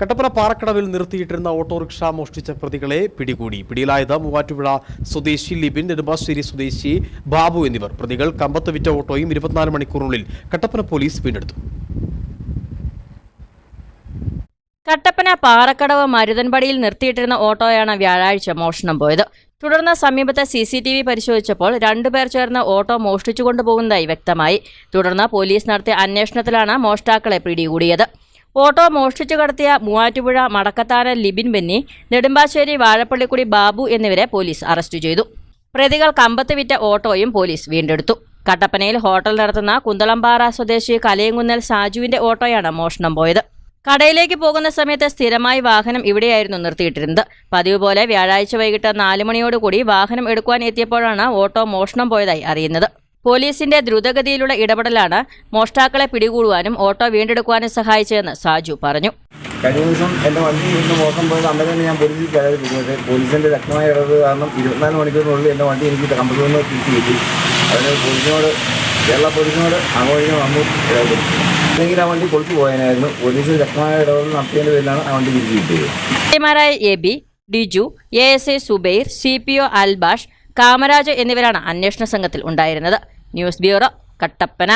കട്ടപ്പന പാറക്കടവിൽ നിർത്തിയിട്ടിരുന്ന ഓട്ടോറിക്ഷ മോഷ്ടിച്ച പ്രതികളെ പിടികൂടി. പിടിയിലായത് മൂവാറ്റുപുഴ സ്വദേശി ലിബിൻ നെടുമ്പാശ്ശേരി സ്വദേശി ബാബു എന്നിവർ. പ്രതികൾ കമ്പത്ത് വിറ്റ ഓട്ടോയും ഇരുപത്തിനാല് മണിക്കൂറിനുള്ളിൽ കട്ടപ്പന പോലീസ് വീണ്ടെടുത്തു. കട്ടപ്പന പാറക്കടവ് മരുതൻപടിയിൽ നിർത്തിയിട്ടിരുന്ന ഓട്ടോയാണ് വ്യാഴാഴ്ച മോഷണം പോയത്. തുടർന്ന് സമീപത്തെ സി സി ടി വി പരിശോധിച്ചപ്പോൾ രണ്ടുപേർ ചേർന്ന് ഓട്ടോ മോഷ്ടിച്ചുകൊണ്ടുപോകുന്നതായി വ്യക്തമായി. തുടർന്ന് പോലീസ് നടത്തിയ അന്വേഷണത്തിലാണ് മോഷ്ടാക്കളെ പിടികൂടിയത്. ഓട്ടോ മോഷ്ടിച്ചു കടത്തിയ മൂവാറ്റുപുഴ മടക്കത്താന ലിബിൻ ബെന്നി നെടുമ്പാശ്ശേരി വാഴപ്പള്ളിക്കുടി ബാബു എന്നിവരെ പോലീസ് അറസ്റ്റ് ചെയ്തു. പ്രതികൾ കമ്പത്ത് വിറ്റ ഓട്ടോയും പോലീസ് വീണ്ടെടുത്തു. കട്ടപ്പനയിൽ ഹോട്ടൽ നടത്തുന്ന കുന്തളംപാറ സ്വദേശി കലയങ്കുന്നൽ സാജുവിന്റെ ഓട്ടോയാണ് മോഷണം പോയത്. കടയിലേക്ക് പോകുന്ന സമയത്ത് സ്ഥിരമായി വാഹനം ഇവിടെയായിരുന്നു നിർത്തിയിട്ടിരുന്നത്. പതിവ് പോലെ വ്യാഴാഴ്ച വൈകിട്ട് നാല് മണിയോടുകൂടി വാഹനം എടുക്കുവാൻ എത്തിയപ്പോഴാണ് ഓട്ടോ മോഷണം പോയതായി അറിയുന്നത്. പോലീസിന്റെ ദ്രുതഗതിയിലുള്ള ഇടപെടലാണ് മോഷ്ടാക്കളെ പിടികൂടുവാനും ഓട്ടോ വീണ്ടെടുക്കുവാനും സഹായിച്ചതെന്ന് സാജു പറഞ്ഞു. കഴിഞ്ഞ ദിവസം എന്റെ വണ്ടി ഇന്ന് മോശം പോയത് അന്നേരം തന്നെ ഞാൻ പോലീസിൽ പരാതിപ്പെട്ടു പോലീസിന്റെ ശക്തമായ ഇടപെടൽ കാരണം ഇരുപത്തിനാല് മണിക്കൂറിനുള്ളിൽ എന്റെ വണ്ടി എനിക്ക് കമ്പത്തിൽ നിന്ന് തിരിച്ചു കിട്ടി. അതിന് പോലീസിനോട് കേരള പോലീസിനോട് അങ്ങോട്ട് വന്നു അല്ലെങ്കിൽ ആ വണ്ടി പൊളിച്ചു പോയതിനായിരുന്നു പോലീസിന് ശക്തമായ ഇടപെടൽ നടത്തിയതിന്റെ പേരിലാണ് ആ വണ്ടി തിരിച്ചു കിട്ടിയത്. A B Diju A S A Subair C P O Albash Kamaraj എന്നിവരാണ് അന്വേഷണ സംഘത്തിൽ ഉണ്ടായിരുന്നത്. News bureau Kattappana.